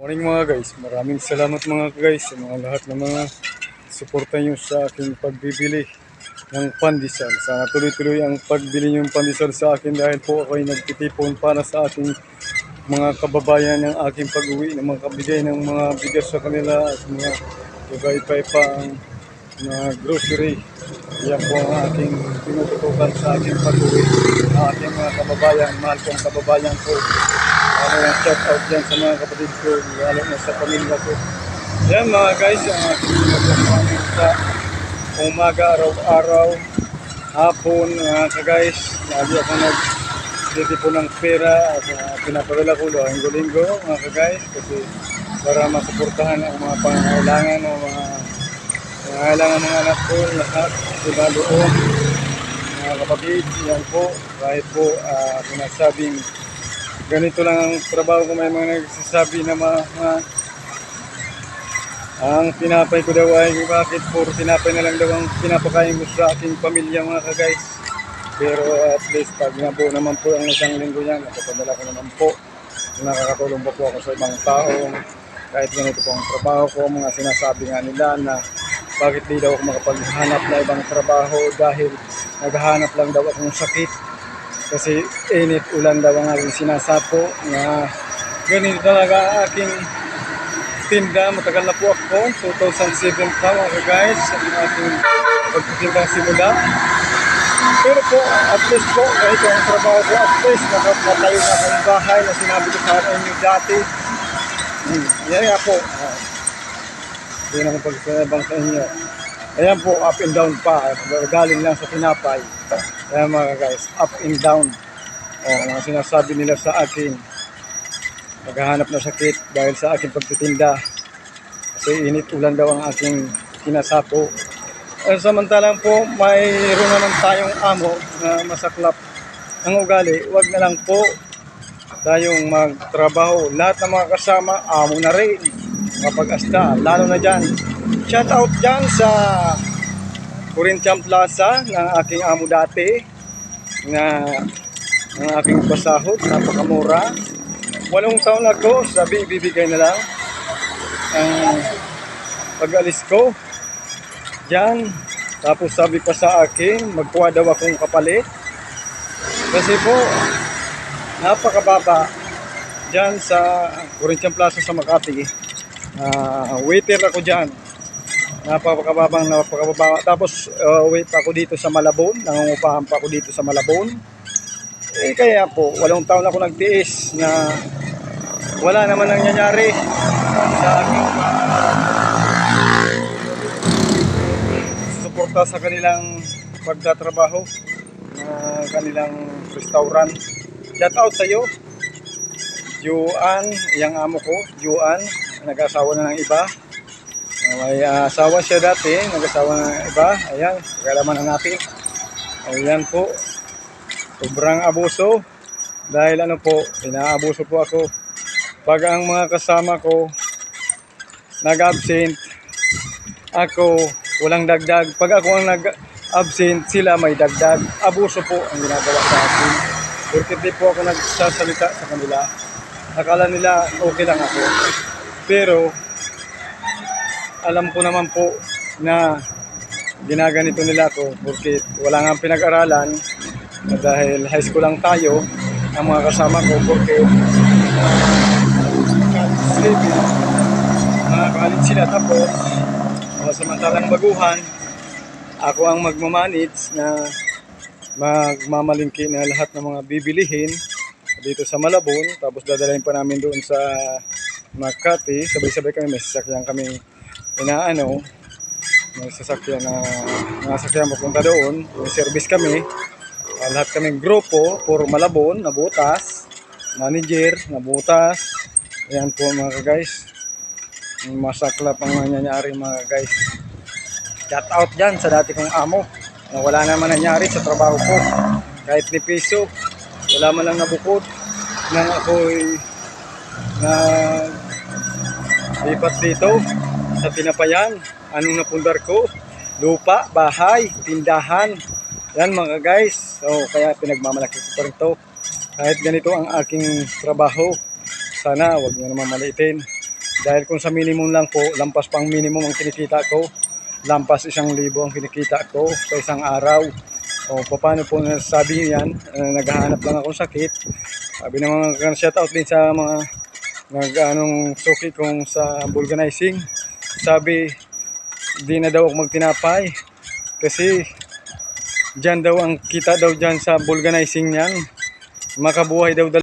Morning mga guys, maraming salamat mga guys sa mga lahat ng mga suporta nyo sa aking pagbibili ng pandesal. Sana tuloy-tuloy ang pagbili nyo ng pandesal sa akin dahil po ako ay nagtitipon para sa aking mga kababayan ng aking pag-uwi ng mga kabigay ng mga bigas sa kanila at mga iba-iba pa ang mga grocery. Yan po ang aking tinututukan sa aking pag-uwi ng aking mga kababayan, mahal kong kababayan ko. Ano yung shout out dyan sa mga kapatid ko, lalo na sa pamilya ko. Yan mga guys, ang aking ginagawa sa umaga, araw-araw, hapon, mga ka-guys. Lagi ako nag po ng pera at uh, pinapadala ko linggo-linggo, mga ka-guys, kasi para masuportahan ang mga pangangailangan ng mga pangangailangan ng anak ko, lahat, diba doon, mga kapatid, yan po, kahit po uh, pinasabing ganito lang ang trabaho ko may mga nagsasabi na mga, mga ang tinapay ko daw ay bakit puro tinapay na lang daw ang pinapakain ko sa aking pamilya mga ka-guys. Pero at least pag nabuo naman po ang isang linggo yan, napapadala ko naman po. Nakakatulong po po ako sa ibang tao. Kahit ganito po ang trabaho ko, mga sinasabi nga nila na bakit di daw ako makapaghanap na ibang trabaho dahil naghahanap lang daw akong sakit kasi init ulan daw ang aking sinasapo na ganito talaga aking tinda. Matagal na po ako, 2007 pa mga guys, ang aking pagtitinda simula. Pero po, at least po, ganito ang trabaho ko, at least nakapatayo na akong bahay na sinabi ko sa inyo dati. Hmm, yan nga po. Hindi naman pagkakabang sa inyo. Ayan po, up and down pa. Galing lang sa tinapay. Ayan mga guys, up and down. O, mga sinasabi nila sa akin, maghahanap na sakit dahil sa aking pagtitinda. Kasi init ulan daw ang aking kinasapo. Eh, samantalang po, mayroon naman tayong amo na masaklap ang ugali. Huwag na lang po tayong magtrabaho. Lahat ng mga kasama, amo na rin. Kapag asta, lalo na dyan. Shout out dyan sa Corinthian Plaza ng aking amo dati na ng aking pasahod, napakamura. Walong taon ako, sabi ibibigay na lang ang pag-alis ko. Diyan, tapos sabi pa sa akin, magkuha daw akong kapalit. Kasi po, napakababa diyan sa Corinthian Plaza sa Makati. Ah, waiter ako diyan. Napakababang napakababa. Tapos uh, wait pa ako dito sa Malabon, nangungupahan pa ako dito sa Malabon. Eh kaya po, walong taon ako nagtiis na wala naman nangyayari sa aking suporta sa kanilang pagtatrabaho na kanilang restaurant. Shout out sa iyo. Juan, yung amo ko, Juan, nag-asawa na ng iba. Uh, May ah, asawa siya dati, nag-asawa na ng iba. Ayan, kailaman na natin. Ayan po, sobrang abuso. Dahil ano po, inaabuso po ako. Pag ang mga kasama ko nag-absent, ako walang dagdag. Pag ako ang nag-absent, sila may dagdag. Abuso po ang ginagawa sa akin. Porque di po ako nagsasalita sa kanila. Akala nila okay lang ako. Pero alam ko naman po na ginaganito nila ako porque wala nga pinag-aralan dahil high school lang tayo ang mga kasama ko porque mga college sila. Tapos uh, samantalang baguhan ako ang magmamanage na magmamalingki na lahat ng mga bibilihin dito sa Malabon. Tapos dadalhin pa namin doon sa Makati. Sabay-sabay kami may sasakyan kami inaano may sasakyan na mga sasakyan papunta doon. May service kami. Uh, lahat kaming grupo for Malabon na butas. Manager na butas. Ayan po mga guys. Masaklap ang nangyayari mga guys. Shout out dyan sa dati kong amo. Na wala naman nangyari sa trabaho ko. Kahit ni piso wala man lang nabukod. Nang ako'y na lipat dito sa tinapayan anong napundar ko lupa, bahay, tindahan yan mga guys so kaya pinagmamalaki ko pa rin to kahit ganito ang aking trabaho sana wag nyo naman maliitin Dahil kung sa minimum lang po, lampas pang minimum ang kinikita ko. Lampas isang libo ang kinikita ko sa isang araw. O paano po nasabi yan? Uh, naghahanap lang akong sakit. Sabi ng mga shout out din sa mga nag anong suki kong sa vulcanizing. Sabi, di na daw ako magtinapay. Kasi Diyan daw ang kita daw diyan sa vulcanizing niyan. Makabuhay daw